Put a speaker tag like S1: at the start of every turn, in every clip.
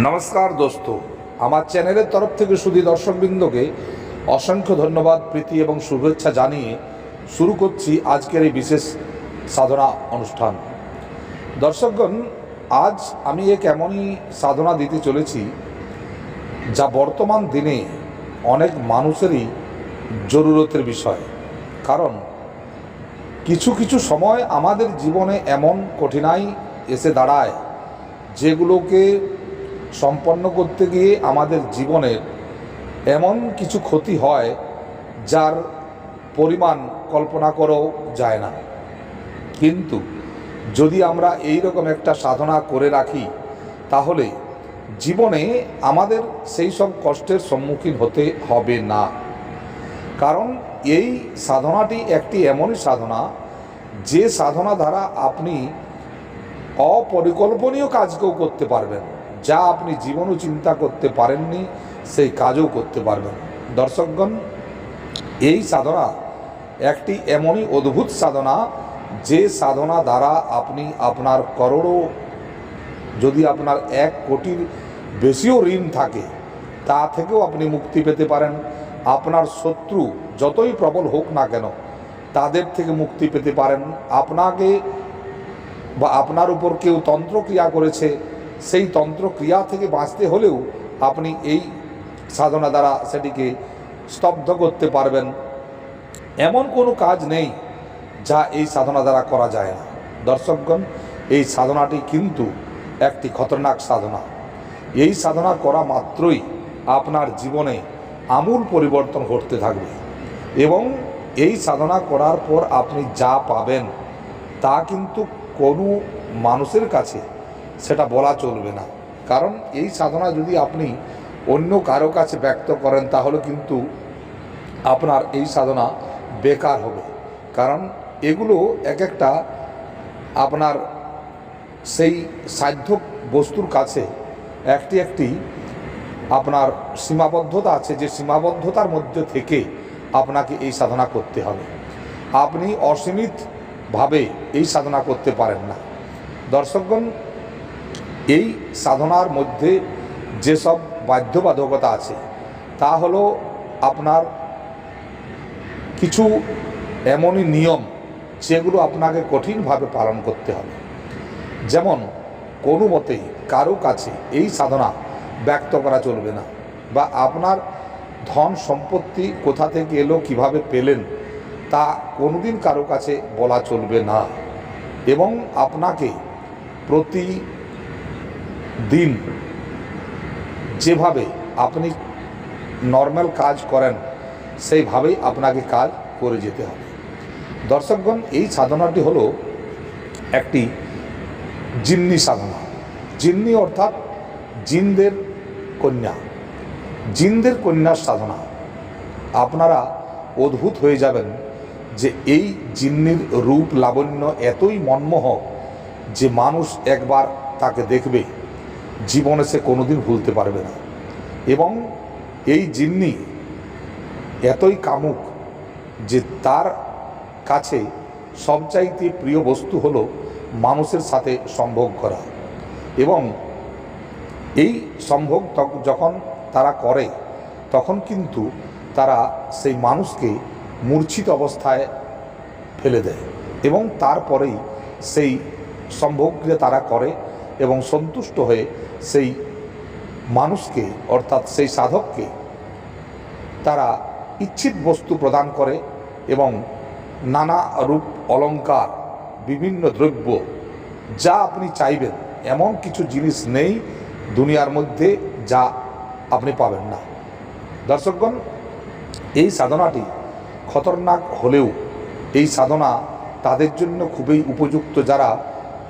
S1: নমস্কার দোস্ত। আমার চ্যানেলের তরফ থেকে শুধু দর্শকবৃন্দকে অসংখ্য ধন্যবাদ, প্রীতি এবং শুভেচ্ছা জানিয়ে শুরু করছি আজকের এই বিশেষ সাধনা অনুষ্ঠান। দর্শকগণ, আজ আমি এক এমনই সাধনা দিতে চলেছি, যা বর্তমান দিনে অনেক মানুষেরই জরুরতের বিষয়। কারণ, কিছু কিছু সময় আমাদের জীবনে এমন কঠিনাই এসে দাঁড়ায়, যেগুলোকে সম্পন্ন করতে গিয়ে আমাদের জীবনের এমন কিছু ক্ষতি হয় যার পরিমাণ কল্পনা করেও যায় না। কিন্তু যদি আমরা এই রকম একটা সাধনা করে রাখি, তাহলে জীবনে আমাদের সেই সব কষ্টের সম্মুখীন হতে হবে না। কারণ এই সাধনাটি একটি এমনই সাধনা, যে সাধনা দ্বারা আপনি অপরিকল্পনীয় কাজকেও করতে পারবেন। যা আপনি জীবনও চিন্তা করতে পারেননি, সেই কাজও করতে পারবেন। দর্শকগণ, এই সাধনা একটি এমনই অদ্ভুত সাধনা, যে সাধনা দ্বারা আপনি আপনার করোড়ও, যদি আপনার এক কোটির বেশিও ঋণ থাকে, তা থেকেও আপনি মুক্তি পেতে পারেন। আপনার শত্রু যতই প্রবল হোক না কেন, তাদের থেকে মুক্তি পেতে পারেন। আপনাকে বা আপনার উপর কেউ তন্ত্রক্রিয়া করেছে সেই তন্ত্রক্রিয়া থেকে বাঁচতে হলেও আপনি এই সাধনা দ্বারা সেটিকে স্তব্ধ করতে পারবেন। এমন কোনো কাজ নেই যা এই সাধনা দ্বারা করা যায় না। দর্শকগণ, এই সাধনাটি কিন্তু একটি খতরনাক সাধনা। এই সাধনা করা মাত্রই আপনার জীবনে আমূল পরিবর্তন ঘটতে থাকবে এবং এই সাধনা করার পর আপনি যা পাবেন তা কিন্তু কোনো মানুষের কাছে সেটা বলা চলবে না। কারণ এই সাধনা যদি আপনি অন্য কারও কাছে ব্যক্ত করেন, তাহলে কিন্তু আপনার এই সাধনা বেকার হবে। কারণ এগুলো এক একটা আপনার সেই সাধ্য বস্তুর কাছে একটি একটি আপনার সীমাবদ্ধতা আছে, যে সীমাবদ্ধতার মধ্যে থেকে আপনাকে এই সাধনা করতে হবে। আপনি অসীমিতভাবে এই সাধনা করতে পারেন না। দর্শকগণ এই সাধনার মধ্যে যেসব বাধ্যবাধকতা আছে, তা হলো আপনার কিছু এমনই নিয়ম যেগুলো আপনাকে কঠিনভাবে পালন করতে হবে। যেমন, কোনো মতেই কারও কাছে এই সাধনা ব্যক্ত করা চলবে না বা আপনার ধন সম্পত্তি কোথা থেকে এলো, কীভাবে পেলেন, তা কোনোদিন কারও কাছে বলা চলবে না। এবং আপনাকে প্রতি দিন যেভাবে আপনি নর্মাল কাজ করেন, সেইভাবেই আপনাকে কাজ করে যেতে হবে। দর্শকগণ, এই সাধনাটি হলো একটি জিন্নি সাধনা। জিন্নি অর্থাৎ জিনদের কন্যা। জিনদের কন্যার সাধনা। আপনারা অদ্ভুত হয়ে যাবেন যে এই জিন্নির রূপ লাবণ্য এতই মনমোহক যে মানুষ একবার তাকে দেখবে। জীবনে সে কোনোদিন ভুলতে পারবে না। এবং এই জিন্নি এতই কামুক যে তার কাছে সবচাইতে প্রিয় বস্তু হলো মানুষের সাথে সম্ভোগ করা। এবং এই সম্ভোগ যখন তারা করে, তখন কিন্তু তারা সেই মানুষকে মূর্ছিত অবস্থায় ফেলে দেয় এবং তারপরেই সেই সম্ভোগকে তারা করে এবং সন্তুষ্ট হয়ে সেই মানুষকে, অর্থাৎ সেই সাধককে তারা ইচ্ছিত বস্তু প্রদান করে এবং নানা রূপ অলংকার বিভিন্ন দ্রব্য যা আপনি চাইবেন, এমন কিছু জিনিস নেই দুনিয়ার মধ্যে যা আপনি পাবেন না। দর্শকগণ, এই সাধনাটি খতরনাক হলেও এই সাধনা তাদের জন্য খুবই উপযুক্ত যারা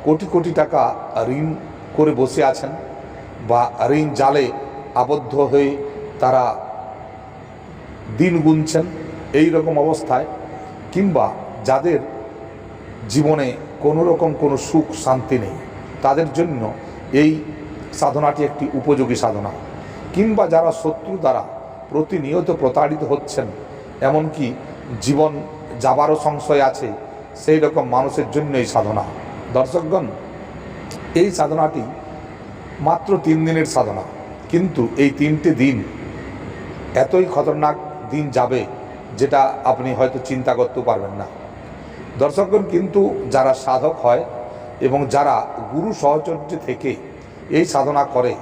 S1: কোটি কোটি টাকা ঋণ করে বসে আছেন। বা ঋণ জালে আবদ্ধ হয়ে তারা দিন গুনছেন এই রকম অবস্থায়, কিংবা যাদের জীবনে কোনো রকম কোনো সুখ শান্তি নেই, তাদের জন্য এই সাধনাটি একটি উপযোগী সাধনা। কিংবা যারা শত্রু দ্বারা প্রতিনিয়ত প্রতারিত হচ্ছেন, এমনকি জীবন যাবারও সংশয় আছে সেই রকম মানুষের জন্য এই সাধনা। দর্শকগণ, এই সাধনাটি মাত্র তিন দিনের সাধনা। কিন্তু এই তিনটে দিন এতই খতরনাক দিন যাবে যেটা আপনি হয়তো চিন্তা করতেও পারবেন না। দর্শকগণ, কিন্তু যারা সাধক হয় এবং যারা গুরু সহচর্য থেকে এই সাধনা করে,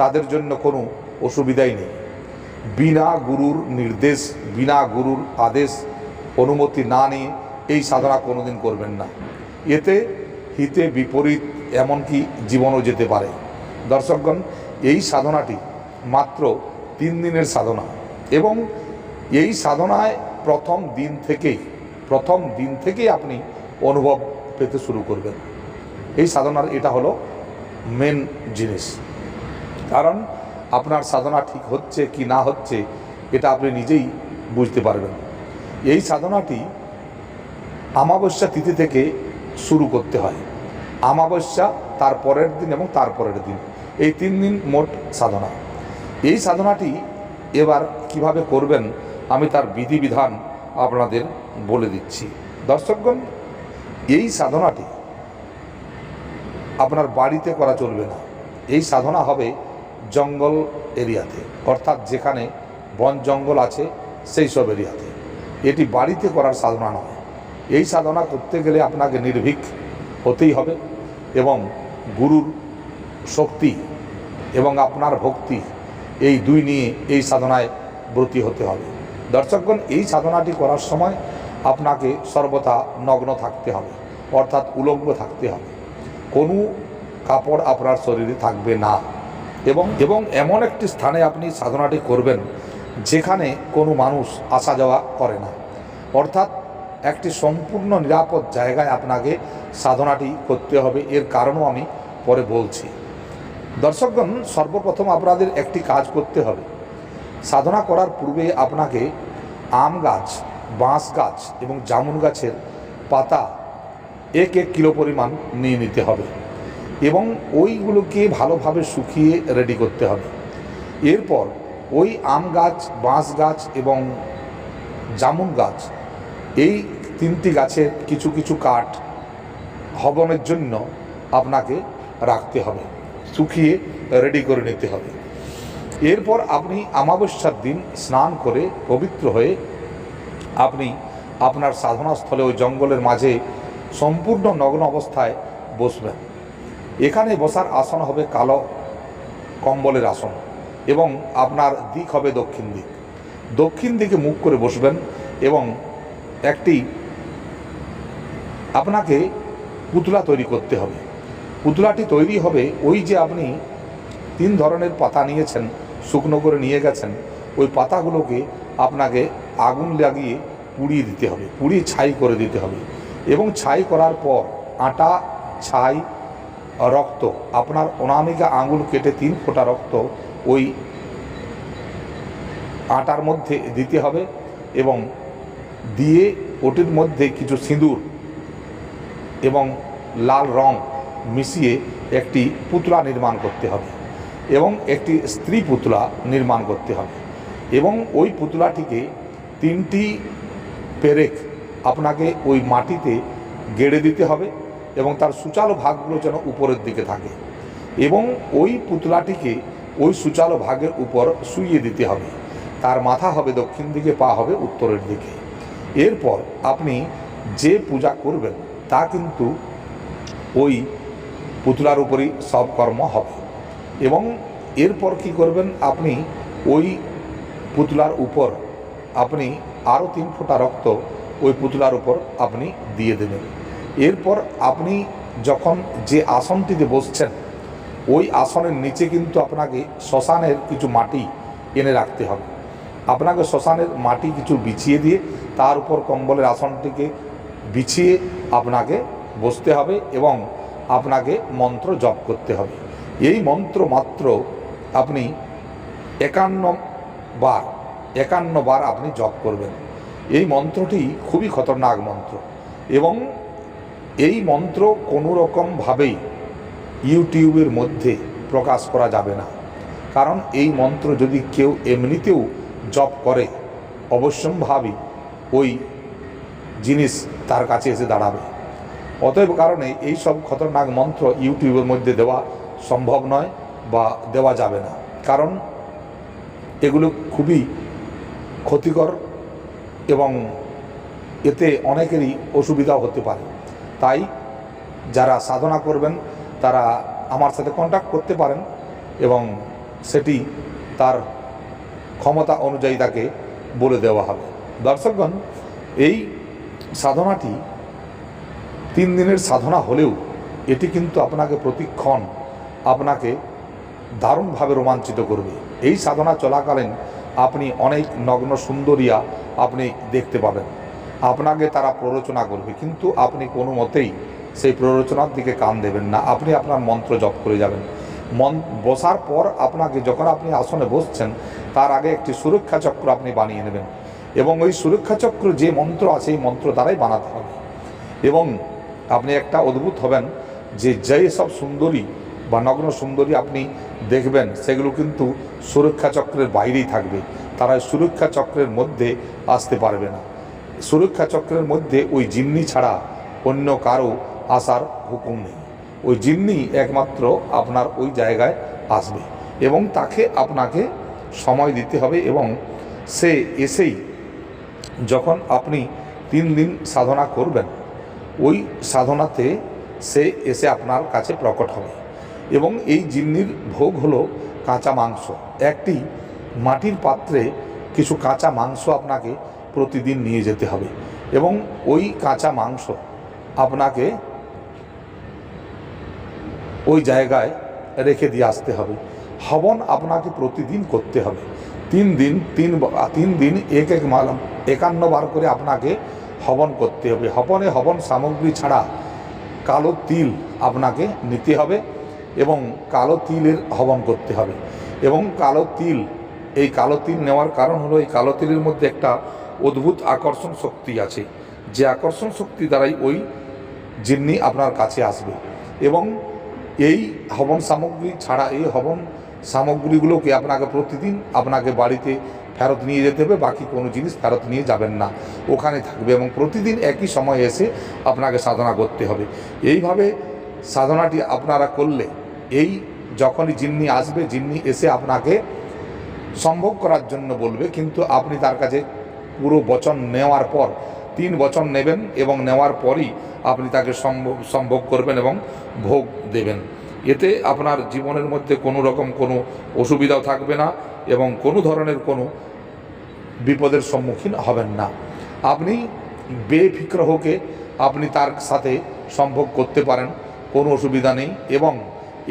S1: তাদের জন্য কোনো অসুবিধাই নেই। বিনা গুরুর নির্দেশ, বিনা গুরুর আদেশ, অনুমতি না নিয়ে এই সাধনা কোনোদিন করবেন না। এতে হিতে বিপরীত এমনকি জীবনও যেতে পারে। দর্শকগণ, এই সাধনাটি মাত্র তিন দিনের সাধনা এবং এই সাধনায় প্রথম দিন থেকেই, প্রথম দিন থেকেই আপনি অনুভব পেতে শুরু করবেন। এই সাধনার এটা হলো মেন জিনিস। কারণ আপনার সাধনা ঠিক হচ্ছে কি না হচ্ছে, এটা আপনি নিজেই বুঝতে পারবেন। এই সাধনাটি আমাবস্যা তিথি থেকে শুরু করতে হয়। আমাবস্যা তার পরের দিন এবং তার পরের দিন। এই তিন দিন মোট সাধনা। এই সাধনাটি এবার কীভাবে করবেন, আমি তার বিধিবিধান আপনাদের বলে দিচ্ছি। দর্শকগণ, এই সাধনাটি আপনার বাড়িতে করা চলবে না। এই সাধনা হবে জঙ্গল এরিয়াতে, অর্থাৎ যেখানে বন জঙ্গল আছে, সেই সব এরিয়াতে। এটি বাড়িতে করার সাধনা নয়। এই সাধনা করতে গেলে আপনাকে নির্ভীক হতেই হবে এবং গুরুর শক্তি এবং আপনার ভক্তি, এই দুই নিয়ে এই সাধনায় ব্রতী হতে হবে। দর্শকগণ, এই সাধনাটি করার সময় আপনাকে সর্বদা নগ্ন থাকতে হবে, অর্থাৎ উলঙ্গ থাকতে হবে। কোনো কাপড় আপনার শরীরে থাকবে না এবং এবং এমন একটি স্থানে আপনি সাধনাটি করবেন যেখানে কোনো মানুষ আসা যাওয়া করে না। অর্থাৎ একটি সম্পূর্ণ নিরাপদ জায়গায় আপনাকে সাধনাটি করতে হবে, এর কারণও আমি পরে বলছি। দর্শকগণ, সর্বপ্রথম আপনাদের একটি কাজ করতে হবে। সাধনা করার পূর্বে আপনাকে আম গাছ, বাঁশ গাছ এবং জামুন গাছের পাতা এক এক কিলো পরিমাণ নিয়ে নিতে হবে এবং ওইগুলোকে ভালোভাবে শুকিয়ে রেডি করতে হবে। এরপর ওই আম গাছ, বাঁশ গাছ এবং জামুন গাছ, এই তিনটি গাছের কিছু কিছু কাঠ হবনের জন্য আপনাকে রাখতে হবে। শুকিয়ে রেডি করে নিতে হবে। এরপর আপনি আমাবস্যার দিন স্নান করে পবিত্র হয়ে আপনি আপনার সাধনাস্থলে ওই জঙ্গলের মাঝে সম্পূর্ণ নগ্ন অবস্থায় বসবেন। এখানে বসার আসন হবে কালো কম্বলের আসন এবং আপনার দিক হবে দক্ষিণ দিক। দক্ষিণ দিকে মুখ করে বসবেন এবং একটি আপনাকে পুতলা তৈরি করতে হবে। পুতলাটি তৈরি হবে ওই যে আপনি তিন ধরনের পাতা নিয়েছেন, শুকনো করে নিয়ে গেছেন, ওই পাতাগুলোকে আপনাকে আগুন লাগিয়ে পুড়িয়ে দিতে হবে, পুড়িয়ে ছাই করে দিতে হবে। এবং ছাই করার পর আটা, ছাই, রক্ত, আপনার অনামিকা আঙুল কেটে তিন ফোঁটা রক্ত ওই আটার মধ্যে দিতে হবে এবং দিয়ে ওটির মধ্যে কিছু সিঁদুর এবং লাল রং মিশিয়ে একটি পুতলা নির্মাণ করতে হবে এবং একটি স্ত্রী পুতলা নির্মাণ করতে হবে। এবং ওই পুতলাটিকে তিনটি পেরেক আপনাকে ওই মাটিতে গেড়ে দিতে হবে এবং তার সুচালো ভাগগুলো যেন উপরের দিকে থাকে এবং ওই পুতলাটিকে ওই সুচালো ভাগের উপর শুইয়ে দিতে হবে। তার মাথা হবে দক্ষিণ দিকে, পা হবে উত্তরের দিকে। এরপর আপনি যে পূজা করবেন তা কিন্তু ওই পুতলার উপরই সব কর্ম হবে। এবং এরপর কি করবেন, আপনি ওই পুতলার উপর আপনি আরও তিন ফোঁটা রক্ত ওই পুতলার উপর আপনি দিয়ে দেবেন। এরপর আপনি যখন যে আসনটিতে বসছেন, ওই আসনের নিচে কিন্তু আপনাকে শ্মশানের কিছু মাটি এনে রাখতে হবে। আপনাকে শ্মশানের মাটি কিছু বিছিয়ে দিয়ে তার উপর কম্বলের আসনটিকে বিছিয়ে আপনাকে বসতে হবে এবং আপনাকে মন্ত্র জপ করতে হবে। এই মন্ত্র মাত্র আপনি একান্ন বার একান্ন বার আপনি জপ করবেন। এই মন্ত্রটি খুবই খতরনাক মন্ত্র এবং এই মন্ত্র কোনো রকমভাবেই ইউটিউবের মধ্যে প্রকাশ করা যাবে না। কারণ এই মন্ত্র যদি কেউ এমনিতেও জপ করে, অবশ্যম্ভাবী ওই জিনিস তার কাছে এসে দাঁড়াবে। অতএব কারণে এই সব খতরনাক মন্ত্র ইউটিউবের মধ্যে দেওয়া সম্ভব নয় বা দেওয়া যাবে না। কারণ এগুলো খুবই ক্ষতিকর এবং এতে অনেকেরই অসুবিধা হতে পারে। তাই যারা সাধনা করবেন, তারা আমার সাথে কন্ট্যাক্ট করতে পারেন এবং সেটি তার ক্ষমতা অনুযায়ী তাকে বলে দেওয়া হবে। দর্শকগণ, এই সাধনাটি তিন দিনের সাধনা হলেও এটি কিন্তু আপনাকে প্রতিক্ষণ আপনাকে দারুণভাবে রোমাঞ্চিত করবে। এই সাধনা চলাকালীন আপনি অনেক নগ্ন সুন্দরিয়া আপনি দেখতে পাবেন। আপনাকে তারা প্ররোচনা করবে, কিন্তু আপনি কোনো মতেই সেই প্ররোচনার দিকে কান দেবেন না। আপনি আপনার মন্ত্র জপ করে যাবেন। মন, বসার পর আপনাকে যখন আপনি আসনে বসছেন, তার আগে একটি সুরক্ষা চক্র আপনি বানিয়ে নেবেন এবং ওই সুরক্ষা চক্র যে মন্ত্র আছে, এই মন্ত্র দ্বারাই বানাতে হবে। এবং আপনি একটা অদ্ভুত হবেন যে যেই সব সুন্দরী বা নগ্ন সুন্দরী আপনি দেখবেন, সেগুলো কিন্তু সুরক্ষা চক্রের বাইরেই থাকবে। তারা সুরক্ষা চক্রের মধ্যে আসতে পারবে না। সুরক্ষা চক্রের মধ্যে ওই জিন্নি ছাড়া অন্য কারও আসার হুকুম নেই। ওই জিন্নি একমাত্র আপনার ওই জায়গায় আসবে এবং তাকে আপনাকে সময় দিতে হবে এবং সে এসেই যখন আপনি তিন দিন সাধনা করবেন ওই সাধনাতে সে এসে আপনার কাছে প্রকট হবে। এবং এই জিন্নির ভোগ হলো কাঁচা মাংস। একটি মাটির পাত্রে কিছু কাঁচা মাংস আপনাকে প্রতিদিন নিয়ে যেতে হবে। এবং ওই কাঁচা মাংস আপনাকে ওই জায়গায় রেখে দিয়ে আসতে হবে। হবন আপনাকে প্রতিদিন করতে হবে। তিন দিন, তিন তিন দিন, এক এক মাল, একান্ন বার করে আপনাকে হবন করতে হবে। হবনে হবন সামগ্রী ছাড়া কালো তিল আপনাকে নিতে হবে এবং কালো তিলের হবন করতে হবে। এবং কালো তিল, এই কালো তিল নেওয়ার কারণ হলো, এই কালো তিলের মধ্যে একটা অদ্ভুত আকর্ষণ শক্তি আছে। যে আকর্ষণ শক্তি দ্বারাই ওই জিন্নি আপনার কাছে আসবে। এবং এই হবন সামগ্রী ছাড়া, এই হবন সামগ্রীগুলোকে আপনাকে প্রতিদিন আপনাকে বাড়িতে ফেরত নিয়ে যেতে হবে, বাকি কোনো জিনিস ফেরত নিয়ে যাবেন না। ওখানে থাকবে এবং প্রতিদিন একই সময় এসে আপনাকে সাধনা করতে হবে। এইভাবে সাধনাটি আপনারা করলে এই যখনই জিন্নি আসবে জিন্নি এসে আপনাকে সম্ভব করার জন্য বলবে, কিন্তু আপনি তার কাছে পুরো বচন নেওয়ার পর, তিন বচন নেবেন এবং নেওয়ার পরই আপনি তাকে সম্ভব সম্ভব করবেন এবং ভোগ দেবেন। এতে আপনার জীবনের মধ্যে কোনো রকম কোনো অসুবিধাও থাকবে না এবং কোনো ধরনের কোনো বিপদের সম্মুখীন হবেন না। আপনি বেফিক্র হোকে আপনি তার সাথে সম্ভব করতে পারেন, কোনো অসুবিধা নেই এবং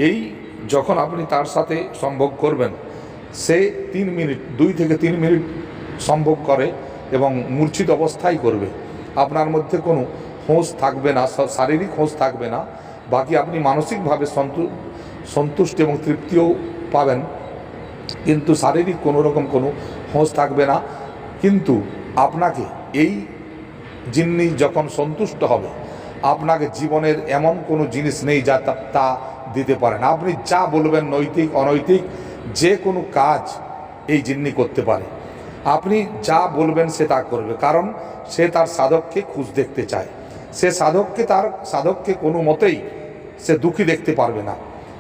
S1: এই যখন আপনি তার সাথে সম্ভব করবেন, সে তিন মিনিট, দুই থেকে তিন মিনিট সম্ভব করে এবং মূর্ছিত অবস্থায় করবে। আপনার মধ্যে কোনো হোঁশ থাকবে না শারীরিক হোঁশ থাকবে না। বাকি আপনি মানসিকভাবে সন্তু, সন্তুষ্ট এবং তৃপ্তিও পাবেন। কিন্তু শারীরিক কোনো রকম কোনো হোঁশ থাকবে না। কিন্তু আপনাকে এই জিন্নি যখন সন্তুষ্ট হবে, আপনাকে জীবনের এমন কোনো জিনিস নেই যা তা- দিতে পারেন আপনি যা বলবেন নৈতিক, অনৈতিক, যে কোনো কাজ এই জিন্নি করতে পারে। আপনি যা বলবেন সে তা করবে, কারণ সে তার সাধককে খুশ দেখতে চায়। সে সাধককে তার, সাধককে কোনো মতেই সে দুঃখী দেখতে পারবে না।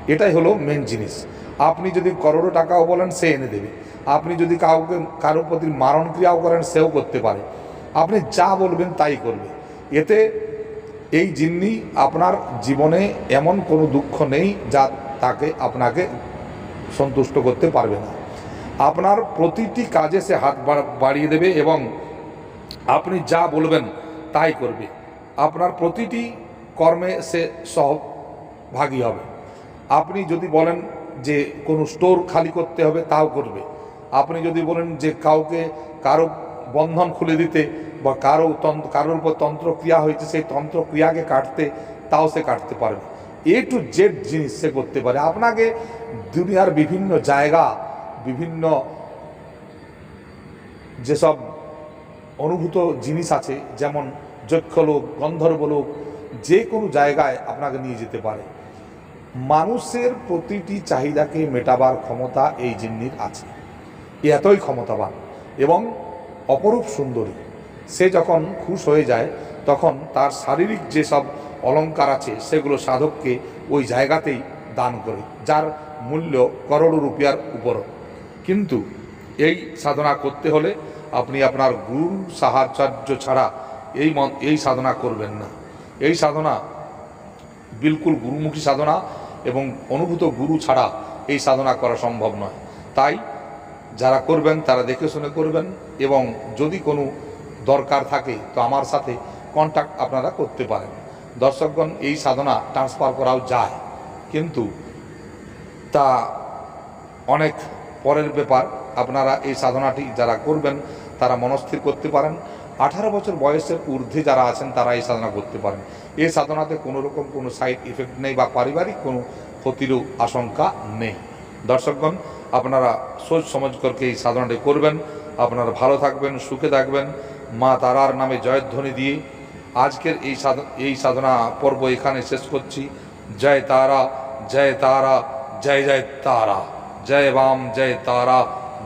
S1: এটাই হলো মেন জিনিস। আপনি যদি করোড়ো টাকাও বলেন, সে এনে দেবে। আপনি যদি কাউকে, কারোর প্রতি মারণ ক্রিয়াও করেন, সেও করতে পারে। আপনি যা বলবেন তাই করবে। এতে এই জিন্নি আপনার জীবনে এমন কোনো দুঃখ নেই যা তাকে, আপনাকে সন্তুষ্ট করতে পারবে না। আপনার প্রতিটি কাজে সে হাত বাড়িয়ে দেবে এবং আপনি যা বলবেন তাই করবে। আপনার প্রতিটি কর্মে সে সহভাগী হবে। আপনি যদি বলেন যে কোনো স্টোর খালি করতে হবে, তাও করবে। আপনি যদি বলেন যে কাউকে কারও বন্ধন খুলে দিতে বা কারও তন্ত্র, কারোর উপর তন্ত্রক্রিয়া হয়েছে, সেই তন্ত্রক্রিয়াকে কাটতে, তাও সে কাটতে পারবে এ টু জেড জিনিস সে করতে পারে। আপনাকে দুনিয়ার বিভিন্ন জায়গা, বিভিন্ন যেসব অনুভূত জিনিস আছে, যেমন যক্ষলোক গন্ধর্বলোক যে কোনো জায়গায় আপনাকে নিয়ে যেতে পারে। মানুষের প্রতিটি চাহিদাকে মেটাবার ক্ষমতা এই জিন্নির আছে। এতই ক্ষমতাবান এবং অপরূপ সুন্দরী। সে যখন খুশ হয়ে যায়, তখন তার শারীরিক যেসব অলংকার আছে, সেগুলো সাধককে ওই জায়গাতেই দান করে, যার মূল্য করোড় রুপিয়ার উপর। কিন্তু এই সাধনা করতে হলে আপনি আপনার গুরু সাহায্য ছাড়া এই এই সাধনা করবেন না। এই সাধনা বিলকুল গুরুমুখী সাধনা এবং অনুভূত গুরু ছাড়া এই সাধনা করা সম্ভব নয়। তাই যারা করবেন, তারা দেখে শুনে করবেন এবং যদি কোনো দরকার থাকে, তো আমার সাথে কন্ট্যাক্ট আপনারা করতে পারেন। দর্শকগণ, এই সাধনা ট্রান্সফার করাও যায়, কিন্তু তা অনেক পরের ব্যাপার। আপনারা এই সাধনাটি যারা করবেন, তারা মনস্থির করতে পারেন। আঠারো বছর বয়সের ঊর্ধ্বে যারা আছেন, তারা এই সাধনা করতে পারেন। এই সাধনাতে কোনো রকম কোনো সাইড ইফেক্ট নেই বা পারিবারিক কোনো ক্ষতিরও আশঙ্কা নেই। দর্শকগণ আপনারা সোচ সমাজ করকে এই সাধনাটি করবেন। আপনারা ভালো থাকবেন, সুখে থাকবেন। মা তারার নামে জয়ধ্বনি দিয়ে আজকের এই এই সাধনা পর্ব এখানে শেষ করছি। জয় তারা জয় তারা, জয় জয় তারা। জয় বাম, জয় তারা।